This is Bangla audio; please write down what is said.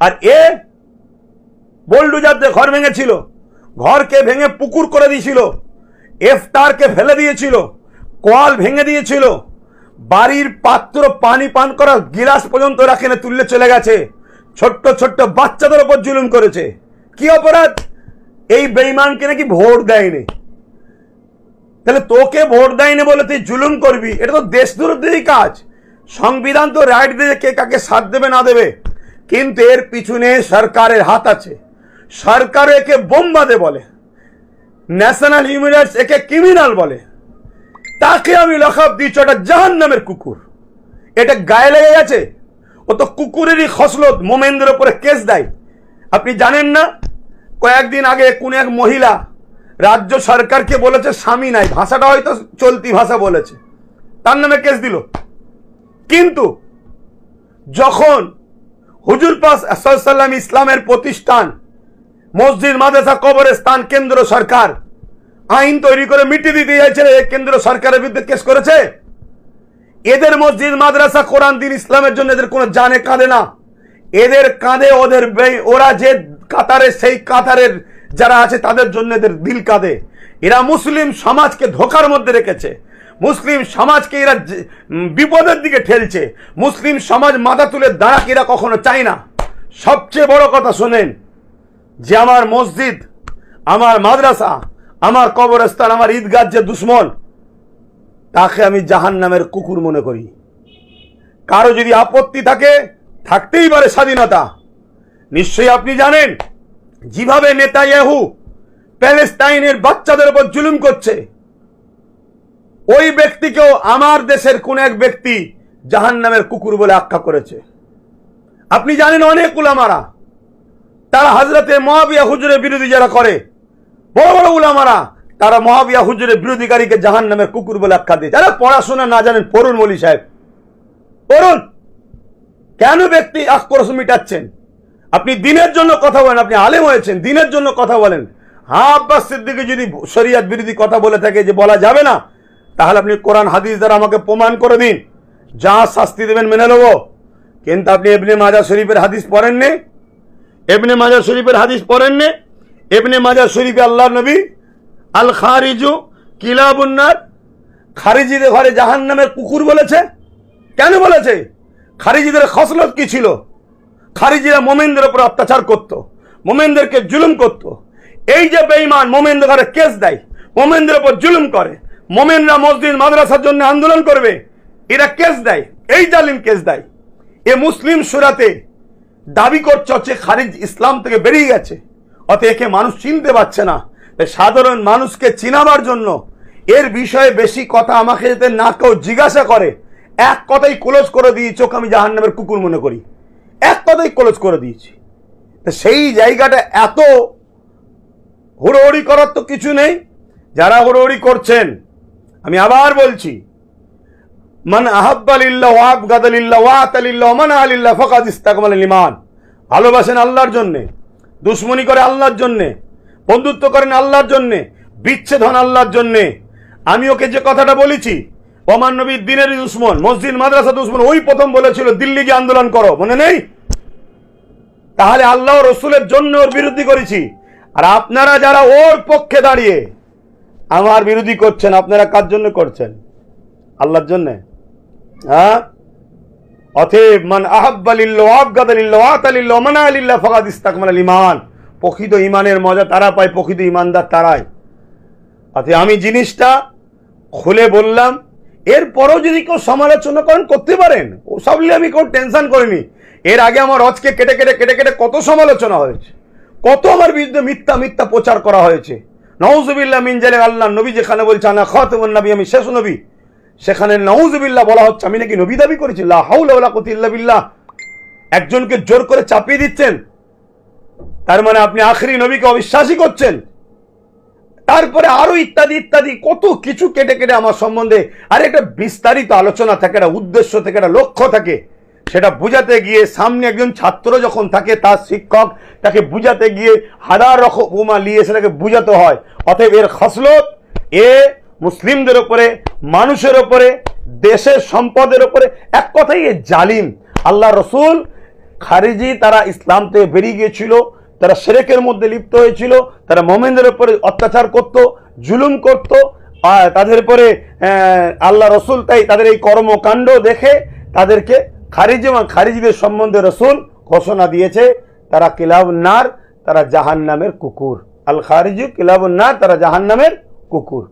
আর এ বোল্ডুজারদের ঘর ভেঙেছিল। ঘরকে ভেঙে পুকুর করে দিয়েছিল। এফতারকে ফেলে দিয়েছিল। কোয়াল ভেঙে দিয়েছিল। বাড়ির পাত্র পানি পান করার গিলাস পর্যন্ত রাখেনে তুললে চলে গেছে। ছোট্ট ছোট্ট বাচ্চাদের ওপর জুলুম করেছে। কি অপরাধ? এই বেইমানকে নাকি ভোট দেয়নি। তাহলে তোকে ভোট দেয়নি বলে তুই জুলুম করবি? এটা তো দেশ দেশবিরোধী কাজ। সংবিধান তো রাইট দিয়ে কে কাকে সাথ দেবে না দেবে? কিন্তু এর পিছনে সরকারের হাত আছে। সরকার একে বোমবাদে বলে। ন্যাশনাল হিউম্যান একে ক্রিমিনাল বলে। তাকে আমি লখাব দিচ্ছি, ওটা জাহান নামের কুকুর। এটা গায়ে লেগে গেছে। ও তো কুকুরেরই খসলত মোমেন্দ্রের ওপরে কেস দেয়। আপনি জানেন না? কয়েকদিন আগে কোন এক মহিলা রাজ্য সরকারকে বলেছে, স্বামী নাই, ভাষাটা হয়তো চলতি ভাষা বলেছে। তার নামে কেস দিল। কিন্তু যখন হুজুর পাস সাল্লাম ইসলামের প্রতিষ্ঠান, মসজিদ, মাদ্রাসা, কবরস্থান, কেন্দ্র সরকার আইন তৈরি করে মিটিয়ে দিতে চাইছে কেন্দ্র সরকারের বিরুদ্ধে কেস করেছে? এদের মসজিদ, মাদ্রাসা, কোরআন, দিন ইসলামের জন্য এদের কোনো জানে কাঁদে না। এদের কাঁদে, ওদের ওরা যে কাতারে, সেই কাতারের যারা আছে, তাদের জন্য এদের দিল কাঁদে। এরা মুসলিম সমাজকে ধোকার মধ্যে রেখেছে। মুসলিম সমাজকে এরা বিপদের দিকে ঠেলছে। মুসলিম সমাজ মাথা তুলে দাঁড়াক এরা কখনো চায় না। সবচেয়ে বড় কথা শোনেন, যে আমার মসজিদ, আমার মাদ্রাসা, আমার কবরস্থান, আমার ঈদগাহ যে দুশ্মন, তাকে আমি জাহান নামের কুকুর মনে করি। কারও যদি আপত্তি থাকে, থাকতেই পারে স্বাধীনতা। নিশ্চয়ই আপনি জানেন, যেভাবে নেতায়াহু প্যালেস্তাইনের বাচ্চাদের উপর জুলুম করছে ওই ব্যক্তিকেও আমার দেশের কোন এক ব্যক্তি জাহান নামের কুকুর বলে আখ্যা করেছে। আপনি জানেন অনেক উলামারা, তারা হাজরতে মহাবিয়া হুজুরের বিরোধী যারা করে, বড় বড় উলামারা, তারা মহাবিয়া হুজুরের বিরোধীকারীকে জাহান নামের কুকুর বলে আখ্যা দিয়ে যারা পড়াশোনা না জানেন, পড়ুন মলি সাহেব, পড়ুন। কেন ব্যক্তি আক্রোশ মিটাচ্ছেন? আপনি দিনের জন্য কথা বলেন, আপনি আলেম হয়েছেন, দিনের জন্য কথা বলেন। হা আব্বাস সিদ্দিকি যদি শরিয়াত বিরোধী কথা বলে থাকে যে বলা যাবে না তাহলে আপনি কোরআন, হাদিস দ্বারা আমাকে প্রমাণ করে দিন। যা শাস্তি দেবেন মেনে নেব। কিন্তু আপনি এমনি মাজা শরীফের হাদিস পড়েননি? এবনে মাজার শরীফের হাদিস পড়েননি? এবনে মাজার শরীফে আল্লাহ নবী আল খারিজু কিলাবুন্নার, খারিজিদের ঘরে জাহান নামের কুকুর বলেছে। কেন বলেছে? খারিজিদের খসলত কি ছিল? খারিজিরা মোমেনদের উপর অত্যাচার করত, মোমেনদেরকে জুলুম করত। এই যে বেঈমান, মোমেনদের ঘরে কেস দেয়, মোমেনদের উপর জুলুম করে। মোমেনরা মসজিদ, মাদ্রাসার জন্য আন্দোলন করবে। এরা কেস দেয়, এই জালিম কেস দেয়। এ মুসলিম সুরাতে দাবি করছে হচ্ছে খারিজ ইসলাম থেকে বেরিয়ে গেছে। অত একে মানুষ চিনতে পারছে না। সাধারণ মানুষকে চিনাবার জন্য এর বিষয়ে বেশি কথা আমাকে যাতে না কেউ জিজ্ঞাসা করে, এক কথাই ক্লোজ করে দিয়ে চোখ আমি জাহান নামের কুকুর মনে করি। এক কথাই ক্লোজ করে দিয়েছি। তা সেই জায়গাটা এত হুড়োহুড়ি করার তো কিছু নেই। যারা হুড়োহুড়ি করছেন আমি আবার বলছি, মান আহাব্বালিল্লাহ ওয়াবগাদালিল্লাহ ওয়াতালিল্লাহ মান আলিল্লাহ ফাকাদ ইস্তাকমাল ইমান ভালোবাসেন আল্লাহর জন্যে, দুশ্মনী করে আল্লাহর জন্যে, বন্ধুত্ব করেন আল্লাহর জন্যে, বিচ্ছেদ হন আল্লাহর জন্যে। আমি ওকে যে কথাটা বলেছি, ওমান নবীর দিনের দুশ্মন, মসজিদ মাদ্রাসা দুশ্মন, ওই প্রথম বলেছিল, দিল্লি গিয়ে আন্দোলন করো। মনে নেই? তাহলে আল্লাহ রসুলের জন্য ওর বিরোধী করেছি। আর আপনারা যারা ওর পক্ষে দাঁড়িয়ে আমার বিরোধী করছেন, আপনারা কার জন্য করছেন? আল্লাহর জন্যে? হ্যাঁ? অতএব, মান ইস্তাকমাল ইমান প্রকৃত ইমানের মজা তারা পায়, প্রকৃত ইমানদার তারাই। অতএব আমি জিনিসটা খুলে বললাম, এরপরও যদি কেউ সমালোচনা করেন, করতে পারেন। ও সব নিয়ে আমি কেউ টেনশন করিনি। এর আগে আমার অজকে কেটে কেটে কেটে কেটে কত সমালোচনা হয়েছে। কত আমার বিরুদ্ধে মিথ্যা মিথ্যা প্রচার করা হয়েছে। নওজুবিল্লাহ মিনজালে আল্লাহ, নবী যেখানে বলছে, আনা নবী আমি শেষ নবী। সেখানে নওজুবিল্লাহ বলা হচ্ছে, আমি নাকি নবী দাবি করেছি? লা বিল্লাহ। একজনকে জোর করে চাপিয়ে দিচ্ছেন। তার মানে আপনি আখরি নবীকে অবিশ্বাসী করছেন। তারপরে আরও ইত্যাদি ইত্যাদি, কত কিছু কেটে কেটে আমার সম্বন্ধে আর একটা বিস্তারিত আলোচনা থাকে, একটা উদ্দেশ্য থেকে, একটা লক্ষ্য থাকে। সেটা বুঝাতে গিয়ে সামনে একজন ছাত্র যখন থাকে তার শিক্ষক তাকে বুঝাতে গিয়ে হাজার রকম উপমা নিয়ে সেটাকে বুঝাতে হয়। অতএব এর খসলত এ মুসলিমদের ওপরে মানুষের ওপরে দেশের সম্পদের ওপরে এক কথাই এ জালিম। আল্লাহ রসুল খারিজি তারা ইসলাম থেকে বেরিয়ে গিয়েছিল তারা সেরেকের মধ্যে লিপ্ত হয়েছিল তারা মোমেনদের উপরে অত্যাচার করত জুলুম করত আর তাদের আহ, আল্লাহ রসুল তাই তাদের এই কর্মকাণ্ড দেখে তাদেরকে খারিজি এবং খারিজদের সম্বন্ধে রসুল ঘোষণা দিয়েছে, তারা কিলাবুন্নার, তারা জাহান নামের কুকুর। আল খারিজু কিলাবুন্নার, তারা জাহান নামের কুকুর।